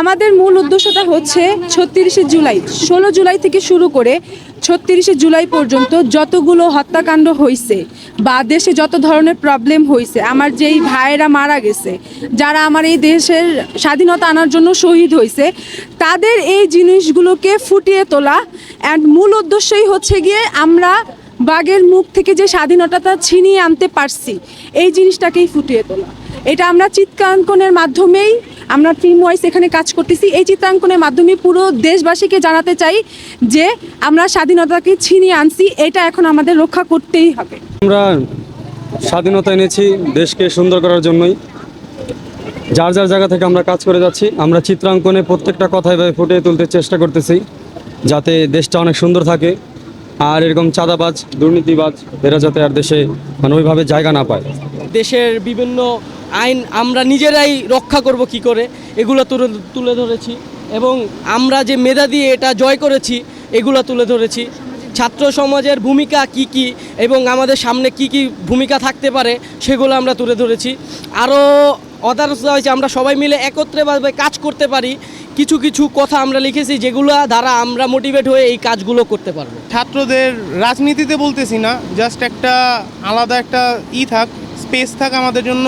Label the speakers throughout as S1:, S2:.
S1: আমাদের মূল উদ্দেশ্যটা হচ্ছে ছত্রিশে জুলাই, ষোলো জুলাই থেকে শুরু করে ছত্রিশে জুলাই পর্যন্ত যতগুলো হত্যাকাণ্ড হয়েছে বা দেশে যত ধরনের প্রবলেম হয়েছে আমার যেই ভাইয়েরা মারা গেছে, যারা আমার এই দেশের স্বাধীনতা আনার জন্য শহীদ হয়েছে তাদের এই জিনিসগুলোকে ফুটিয়ে তোলা অ্যান্ড মূল উদ্দেশ্যই হচ্ছে গিয়ে আমরা বাঘের মুখ থেকে যে স্বাধীনতাটা ছিনিয়ে আনতে পারছি, এই জিনিসটাকেই ফুটিয়ে তোলা। এটা আমরা চিত্রাঙ্কনের মাধ্যমেই আমরা টিম ওয়াইজ এখানে কাজ করতেছি। এই চিত্রাঙ্কনের মাধ্যমে পুরো দেশবাসীকে জানাতে চাই যে আমরা স্বাধীনতাকে ছিনিয়ে আনছি এটা এখন আমাদের রক্ষা করতেই হবে।
S2: আমরা স্বাধীনতা এনেছি দেশকে সুন্দর করার জন্যই। যার যার জায়গা থেকে আমরা কাজ করে যাচ্ছি আমরা চিত্রাঙ্কনে প্রত্যেকটা কথা এভাবে ফুটিয়ে তুলতে চেষ্টা করতেছি যাতে দেশটা অনেক সুন্দর থাকে। আর এরকম চাঁদাবাজ দুর্নীতিবাজ এরা যাতে আর দেশে মানে ওইভাবে জায়গা না পায়।
S3: দেশের বিভিন্ন আইন আমরা নিজেরাই রক্ষা করব কি করে, এগুলো তুলে তুলে ধরেছি এবং আমরা যে মেধা দিয়ে এটা জয় করেছি, এগুলো তুলে ধরেছি। ছাত্র সমাজের ভূমিকা কি কি এবং আমাদের সামনে কি কি ভূমিকা থাকতে পারে, সেগুলো আমরা তুলে ধরেছি। আরও অদার্স হয়েছে আমরা সবাই মিলে একত্রেভাবে কাজ করতে পারি, কিছু কিছু কথা আমরা লিখেছি যেগুলো দ্বারা আমরা মোটিভেট হয়ে এই কাজগুলো করতে পারব।
S4: ছাত্রদের রাজনীতিতে বলতেছি না জাস্ট একটা আলাদা একটা ই থাক স্পেস থাক আমাদের জন্য।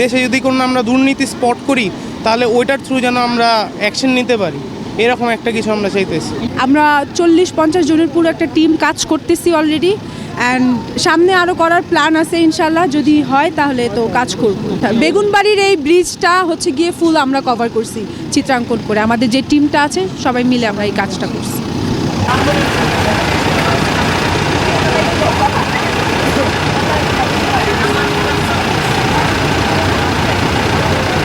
S4: দেশে যদি কোনো আমরা দুর্নীতি স্পট করি, তাহলে ওইটার থ্রু যেন আমরা অ্যাকশন নিতে পারি। এরকম একটা কিছু আমরা চাইতেছি।
S1: আমরা চল্লিশ পঞ্চাশ জনের পুরো একটা টিম কাজ করতেছি অলরেডি অ্যান্ড সামনে আরও করার প্ল্যান আছে ইনশাল্লাহ। যদি হয়, তাহলে তো কাজ করব। বেগুনবাড়ির এই ব্রিজটা হচ্ছে গিয়ে ফুল আমরা কভার করছি, চিত্রাঙ্কন করে। আমাদের যে টিমটা আছে, সবাই মিলে আমরা এই কাজটা করছি।